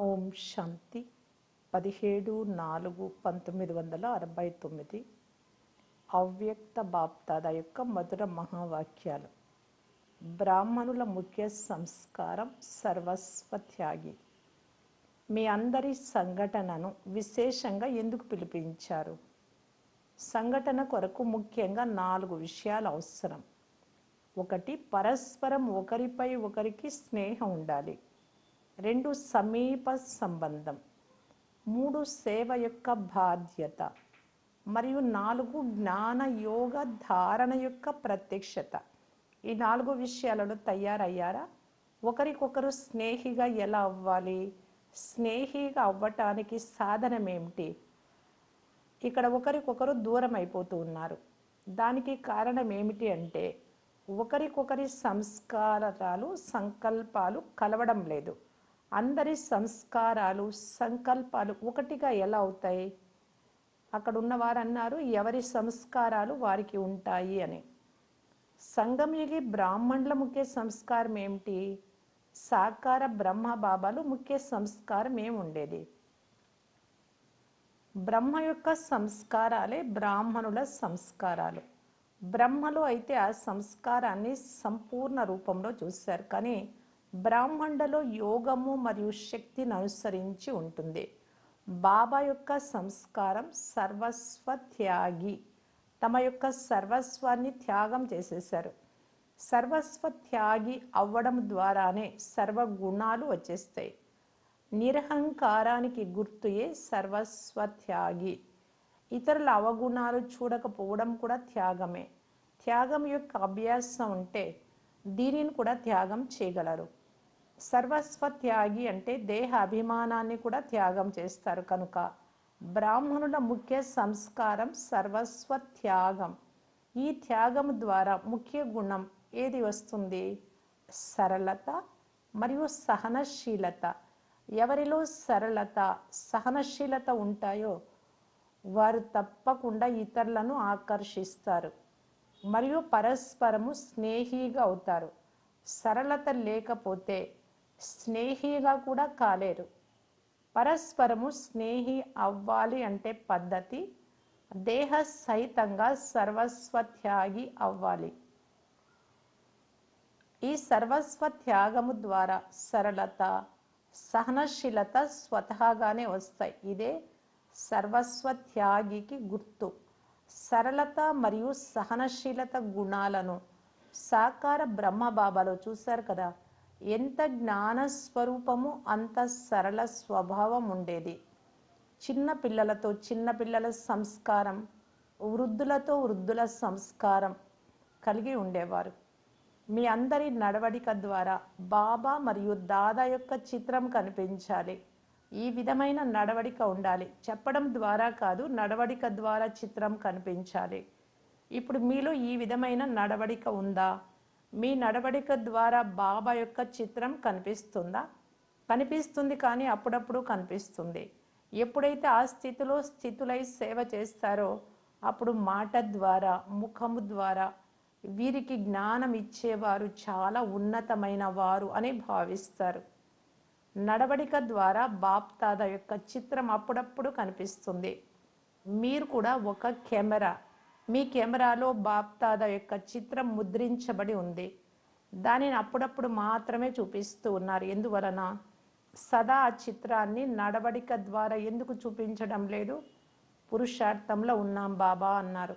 ఓం శాంతి. పదిహేడు నాలుగు పంతొమ్మిది వందల అరవై తొమ్మిది. అవ్యక్త బాప్తాద యొక్క మధుర మహావాక్యాలు. బ్రాహ్మణుల ముఖ్య సంస్కారం సర్వస్వ త్యాగి. మీ అందరి సంఘటనను విశేషంగా ఎందుకు పిలిపించారు? సంఘటన కొరకు ముఖ్యంగా నాలుగు విషయాలు అవసరం. ఒకటి పరస్పరం ఒకరిపై ఒకరికి స్నేహం ఉండాలి. రెండు సమీప సంబంధం మూడు సేవ యొక్క బాధ్యత మరియు నాలుగు జ్ఞాన యోగ ధారణ యొక్క ప్రత్యక్షత. ఈ నాలుగు విషయాలలో తయారయ్యారా? ఒకరికొకరు స్నేహిగా ఎలా అవ్వాలి? స్నేహిగా అవ్వటానికి సాధనం ఏమిటి? ఇక్కడ ఒకరికొకరు దూరం అయిపోతూ ఉన్నారు. దానికి కారణం ఏమిటి అంటే ఒకరికొకరి సంస్కారాలు సంకల్పాలు కలవడం లేదు. అందరి సంస్కారాలు సంకల్పాలు ఒకటిగా ఎలా అవుతాయి? అక్కడ ఉన్నవారు అన్నారు ఎవరి సంస్కారాలు వారికి ఉంటాయి అని. సంగమయుగి బ్రాహ్మణుల ముఖ్య సంస్కారం ఏమిటి? సాకార బ్రహ్మ బాబాలు ముఖ్య సంస్కారం ఏముండేది బ్రహ్మ యొక్క సంస్కారాలే బ్రాహ్మణుల సంస్కారాలు. బ్రహ్మలో అయితే ఆ సంస్కారాన్ని సంపూర్ణ రూపంలో చూశారు. కానీ బ్రాహ్మణులలో యోగము మరియు శక్తిని అనుసరించి ఉంటుంది. బాబా యొక్క సంస్కారం సర్వస్వ త్యాగి తమ యొక్క సర్వస్వాన్ని త్యాగం చేసేశారు. సర్వస్వ త్యాగి అవ్వడం ద్వారానే సర్వ గుణాలు వచ్చేస్తాయి. నిరహంకారానికి గుర్తుయే సర్వస్వ త్యాగి ఇతరుల అవగుణాలు చూడకపోవడం కూడా త్యాగమే. త్యాగం యొక్క అభ్యాసం ఉంటే దీనిని కూడా త్యాగం చేయగలరు. సర్వస్వ త్యాగి అంటే దేహ అభిమానాన్ని కూడా త్యాగం చేస్తారు కనుక. బ్రాహ్మణుల ముఖ్య సంస్కారం సర్వస్వ త్యాగం ఈ త్యాగం ద్వారా ముఖ్య గుణం ఏది వస్తుంది? సరళత మరియు సహనశీలత. ఎవరిలో సరళత సహనశీలత ఉంటాయో వారు తప్పకుండా ఇతరులను ఆకర్షిస్తారు మరియు పరస్పరము స్నేహిగా అవుతారు. సరళత లేకపోతే స్నేహిగా కూడా కాలేరు. పరస్పరము స్నేహి అవ్వాలి అంటే పద్ధతి దేహ సహితంగా సర్వస్వ త్యాగి అవ్వాలి. ఈ సర్వస్వ త్యాగము ద్వారా సరళత సహనశీలత స్వతహాగానే వస్తాయి. ఇదే సర్వస్వ త్యాగికి గుర్తు. సరళత మరియు సహనశీలత గుణాలను సాకార బ్రహ్మ బాబాలో చూశారు కదా? ఎంత జ్ఞాన స్వరూపము అంత సరళ స్వభావం ఉండేది చిన్న పిల్లలతో చిన్న పిల్లల సంస్కారం వృద్ధులతో వృద్ధుల సంస్కారం కలిగి ఉండేవారు. మీ అందరి నడవడిక ద్వారా బాబా మరియు దాదా యొక్క చిత్రం కనిపించాలి. ఈ విధమైన నడవడిక ఉండాలి. చెప్పడం ద్వారా కాదు నడవడిక ద్వారా చిత్రం కనిపించాలి. ఇప్పుడు మీలో ఈ విధమైన నడవడిక ఉందా? మీ నడవడిక ద్వారా బాబా యొక్క చిత్రం కనిపిస్తుందా? కనిపిస్తుంది కానీ అప్పుడప్పుడు కనిపిస్తుంది. ఎప్పుడైతే ఆ స్థితిలో స్థితులై సేవ చేస్తారో అప్పుడు మాట ద్వారా ముఖము ద్వారా వీరికి జ్ఞానం ఇచ్చేవారు చాలా ఉన్నతమైన వారు అని భావిస్తారు. నడవడిక ద్వారా బాప్తాద యొక్క చిత్రం అప్పుడప్పుడు కనిపిస్తుంది. మీరు కూడా ఒక కెమెరా మీ కెమెరాలో బాప్తాద యొక్క చిత్రం ముద్రించబడి ఉంది. దానిని అప్పుడప్పుడు మాత్రమే చూపిస్తూ ఉన్నారు. ఎందువలన? సదా ఆ చిత్రాన్ని నడవడిక ద్వారా ఎందుకు చూపించడం లేదు? పురుషార్థంలో ఉన్నాం బాబా అన్నారు.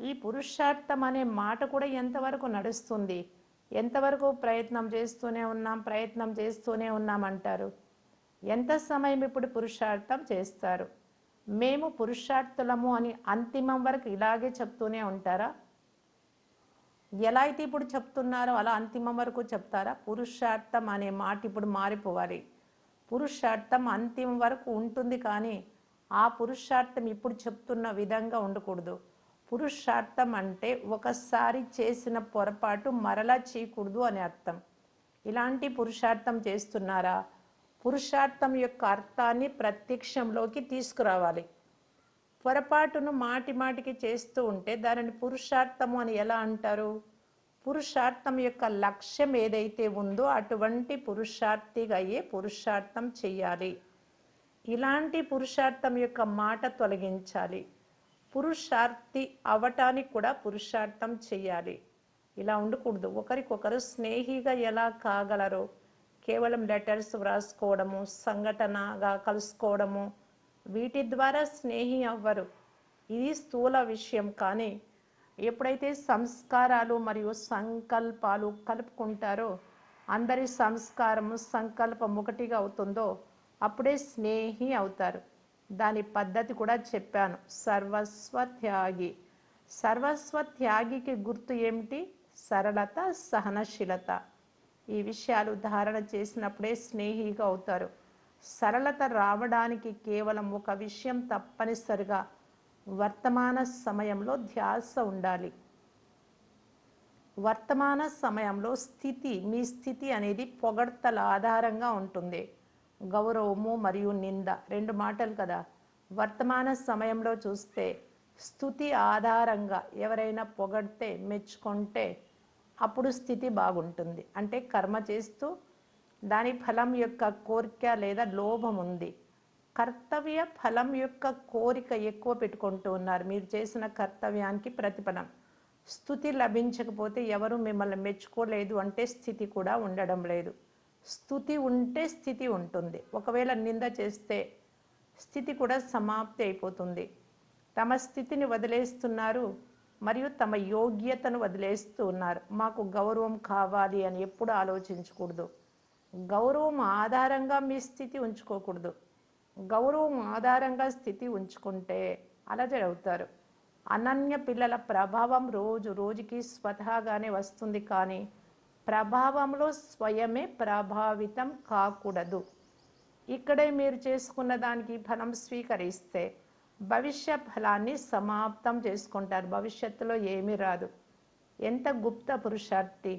ఈ పురుషార్థం అనే మాట కూడా ఎంతవరకు నడుస్తుంది? ఎంతవరకు ప్రయత్నం చేస్తూనే ఉన్నాం ప్రయత్నం చేస్తూనే ఉన్నాం అంటారు. ఎంత సమయం ఇప్పుడు పురుషార్థం చేస్తారు? మేము పురుషార్థులము అని అంతిమం వరకు ఇలాగే చెప్తూనే ఉంటారా? ఎలా అయితే ఇప్పుడు చెప్తున్నారో అలా అంతిమం వరకు చెప్తారా? పురుషార్థం అనే మాట ఇప్పుడు మారిపోవాలి. పురుషార్థం అంతిమం వరకు ఉంటుంది కానీ ఆ పురుషార్థం ఇప్పుడు చెప్తున్న విధంగా ఉండకూడదు. పురుషార్థం అంటే ఒకసారి చేసిన పొరపాటు మరలా చేయకూడదు అని అర్థం. ఇలాంటి పురుషార్థం చేస్తున్నారా? పురుషార్థం యొక్క అర్థాన్ని ప్రత్యక్షంలోకి తీసుకురావాలి. పొరపాటును మాటి మాటికి చేస్తూ ఉంటే దానిని పురుషార్థము అని ఎలా అంటారు? పురుషార్థం యొక్క లక్ష్యం ఏదైతే ఉందో అటువంటి పురుషార్థిగా అయ్యే పురుషార్థం చెయ్యాలి. ఇలాంటి పురుషార్థం యొక్క మాట తొలగించాలి. పురుషార్థి అవటానికి కూడా పురుషార్థం చెయ్యాలి. ఇలా ఉండకూడదు. ఒకరికొకరు స్నేహిగా ఎలా కాగలరో కేవలం లెటర్స్ వ్రాసుకోవడము సంఘటనగా కలుసుకోవడము వీటి ద్వారా స్నేహి అవ్వరు. ఇది స్థూల విషయం. కానీ ఎప్పుడైతే సంస్కారాలు మరియు సంకల్పాలు కలుపుకుంటారో అందరి సంస్కారము సంకల్పం ఒకటిగా అవుతుందో అప్పుడే స్నేహి అవుతారు. దాని పద్ధతి కూడా చెప్పాను. సర్వస్వ త్యాగి సర్వస్వ త్యాగికి గుర్తు ఏమిటి? సరళత సహనశీలత. ఈ విషయాలు ధారణ చేసినప్పుడే స్నేహిగా అవుతారు. సరళత రావడానికి కేవలం ఒక విషయం తప్పనిసరిగా వర్తమాన సమయంలో ధ్యాస ఉండాలి. వర్తమాన సమయంలో స్థితి మీ స్థితి అనేది పొగడ్తల ఆధారంగా ఉంటుంది. గౌరవము మరియు నింద రెండు మాటలు కదా. వర్తమాన సమయంలో చూస్తే స్థుతి ఆధారంగా ఎవరైనా పొగడితే మెచ్చుకుంటే అప్పుడు స్థితి బాగుంటుంది. అంటే కర్మ చేస్తూ దాని ఫలం యొక్క కోరిక లేదా లోభం ఉంది. కర్తవ్య ఫలం యొక్క కోరిక ఎక్కువ పెట్టుకుంటూ ఉన్నారు. మీరు చేసిన కర్తవ్యానికి ప్రతిఫలం. స్థుతి లభించకపోతే ఎవరు మిమ్మల్ని మెచ్చుకోలేదు అంటే స్థితి కూడా ఉండడం లేదు. స్థుతి ఉంటే స్థితి ఉంటుంది. ఒకవేళ నింద చేస్తే స్థితి కూడా సమాప్తి అయిపోతుంది. తమ స్థితిని వదిలేస్తున్నారు. మరియు తమ యోగ్యతను వదిలేస్తూ ఉన్నారు. మాకు గౌరవం కావాలి అని ఎప్పుడు ఆలోచించకూడదు. గౌరవం ఆధారంగా మీ స్థితి ఉంచుకోకూడదు. గౌరవం ఆధారంగా స్థితి ఉంచుకుంటే అలజడి అవుతారు. అనన్య పిల్లల ప్రభావం రోజు రోజుకి స్వతహాగానే వస్తుంది కానీ ప్రభావంలో స్వయమే ప్రభావితం కాకూడదు. ఇక్కడే మీరు చేసుకున్న దానికి ఫలం స్వీకరిస్తే భవిష్య ఫలాన్ని సమాప్తం చేసుకుంటారు. భవిష్యత్తులో ఏమీ రాదు. ఎంత గుప్త పురుషార్థి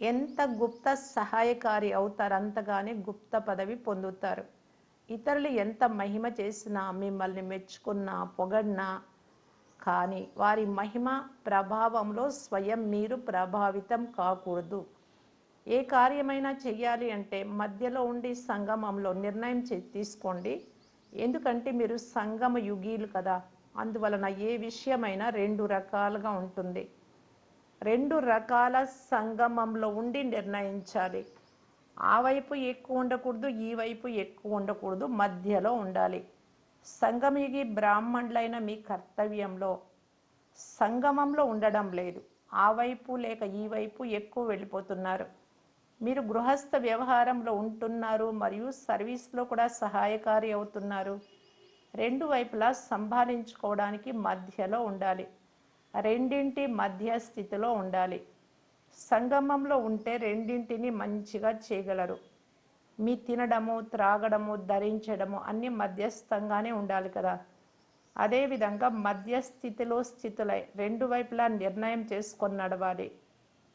ఎంత గుప్త సహాయకారి అవుతారు అంతగానే గుప్త పదవి పొందుతారు. ఇతరులు ఎంత మహిమ చేసినా మిమ్మల్ని మెచ్చుకున్నా పొగడినా కానీ వారి మహిమ ప్రభావంలో స్వయం మీరు ప్రభావితం కాకూడదు. ఏ కార్యమైనా చెయ్యాలి అంటే మధ్యలో ఉండి సంగమంలో నిర్ణయం తీసుకోండి. ఎందుకంటే మీరు సంగమ యుగీలు కదా అందువలన ఏ విషయమైనా రెండు రకాలుగా ఉంటుంది. రెండు రకాల సంగమంలో ఉండి నిర్ణయించాలి. ఆ వైపు ఎక్కువ ఉండకూడదు ఈ వైపు ఎక్కువ ఉండకూడదు మధ్యలో ఉండాలి. సంగమయుగి బ్రాహ్మణులైన మీ కర్తవ్యంలో సంగమంలో ఉండడం లేదు. ఆ వైపు లేక ఈ వైపు ఎక్కువ వెళ్ళిపోతున్నారు. మీరు గృహస్థ వ్యవహారంలో ఉంటున్నారు మరియు సర్వీస్లో కూడా సహాయకారి అవుతున్నారు. రెండు వైపులా సంభాలించుకోవడానికి మధ్యలో ఉండాలి. రెండింటి మధ్య స్థితిలో ఉండాలి. సంగమంలో ఉంటే రెండింటిని మంచిగా చేయగలరు. మీ తినడము త్రాగడము ధరించడము అన్ని మధ్యస్థంగానే ఉండాలి కదా. అదేవిధంగా మధ్యస్థితిలో స్థితులై రెండు వైపులా నిర్ణయం చేసుకొని నడవాలి.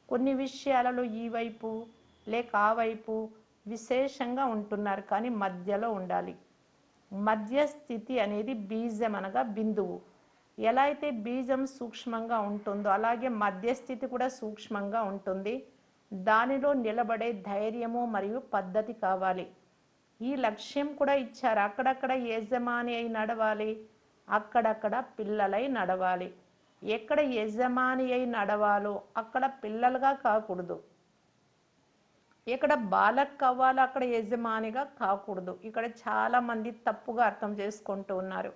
కొన్ని విషయాలలో ఈ వైపు లేక ఆ వైపు విశేషంగా ఉంటున్నారు కానీ మధ్యలో ఉండాలి. మధ్యస్థితి అనేది బీజం అనగా బిందువు. ఎలా అయితే బీజం సూక్ష్మంగా ఉంటుందో అలాగే మధ్యస్థితి కూడా సూక్ష్మంగా ఉంటుంది. దానిలో నిలబడే ధైర్యము మరియు పద్ధతి కావాలి. ఈ లక్ష్యం కూడా ఇచ్చారు. అక్కడక్కడ యజమాని అయి నడవాలి. అక్కడక్కడ పిల్లలై నడవాలి. ఎక్కడ యజమాని అయి నడవాలో అక్కడ పిల్లలుగా కాకూడదు. ఇక్కడ బాలక్ అవ్వాలి అక్కడ యజమానిగా కాకూడదు. ఇక్కడ చాలా మంది తప్పుగా అర్థం చేసుకుంటూ ఉన్నారు.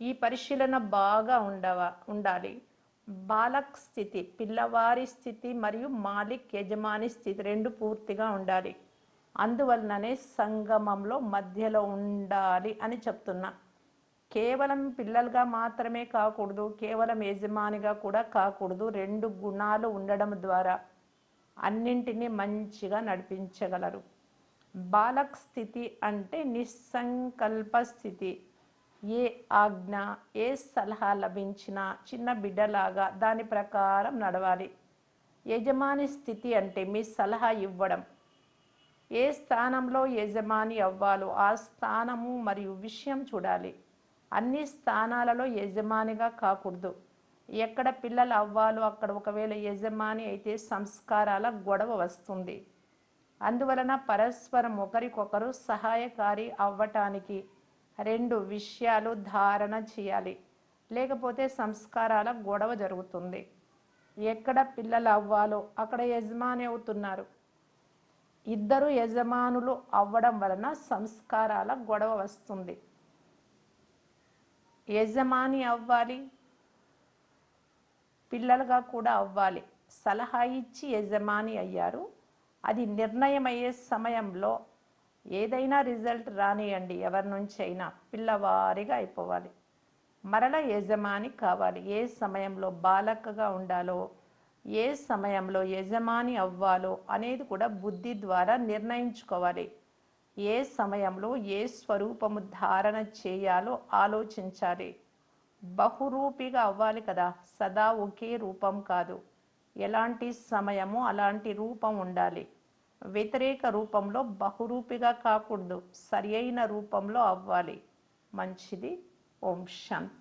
ఈ పరిశీలన బాగా ఉండవ ఉండాలి. బాలక్ స్థితి పిల్లవారి స్థితి మరియు మాలిక్ యజమాని స్థితి రెండు పూర్తిగా ఉండాలి. అందువలననే సంగమంలో మధ్యలో ఉండాలి అని చెప్తున్నా. కేవలం పిల్లలుగా మాత్రమే కాకూడదు కేవలం యజమానిగా కూడా కాకూడదు. రెండు గుణాలు ఉండడం ద్వారా. అన్నింటినీ మంచిగా నడిపించగలరు. బాలక్ స్థితి అంటే నిస్సంకల్ప స్థితి. ఏ ఆజ్ఞ ఏ సలహా లభించినా చిన్న బిడ్డలాగా దాని ప్రకారం నడవాలి. యజమాని స్థితి అంటే మీ సలహా ఇవ్వడం. ఏ స్థానంలో యజమాని అవ్వాలో ఆ స్థానము మరియు విషయం చూడాలి. అన్ని స్థానాలలో యజమానిగా కాకూడదు. ఎక్కడ పిల్లలు అవ్వాలో అక్కడ ఒకవేళ యజమాని అయితే సంస్కారాల గొడవ వస్తుంది. అందువలన పరస్పరం ఒకరికొకరు సహాయకారి అవ్వటానికి రెండు విషయాలు ధారణ చేయాలి. లేకపోతే సంస్కారాల గొడవ జరుగుతుంది. ఎక్కడ పిల్లలు అవ్వాలో అక్కడ యజమాని అవుతున్నారు. ఇద్దరు యజమానులు అవ్వడం వలన సంస్కారాల గొడవ వస్తుంది. యజమాని అవ్వాలి పిల్లలుగా కూడా అవ్వాలి. సలహా ఇచ్చి యజమాని అయ్యారు. అది నిర్ణయం అయ్యే సమయంలో ఏదైనా రిజల్ట్ రానియండి. ఎవరి నుంచి అయినా పిల్లవారిగా అయిపోవాలి. మరల యజమాని కావాలి. ఏ సమయంలో బాలకగా ఉండాలో ఏ సమయంలో యజమాని అవ్వాలో అనేది కూడా బుద్ధి ద్వారా నిర్ణయించుకోవాలి. ఏ సమయంలో ఏ స్వరూపము ధారణ చేయాలో ఆలోచించాలి. బహురూపిగా అవ్వాలి కదా. సదా ఒకే రూపం కాదు. ఎలాంటి సమయము అలాంటి రూపం ఉండాలి. వ్యతిరేక రూపంలో బహురూపిగా కాకూడదు. సరి అయిన రూపంలో అవ్వాలి. మంచిది. ఓం శాంతి.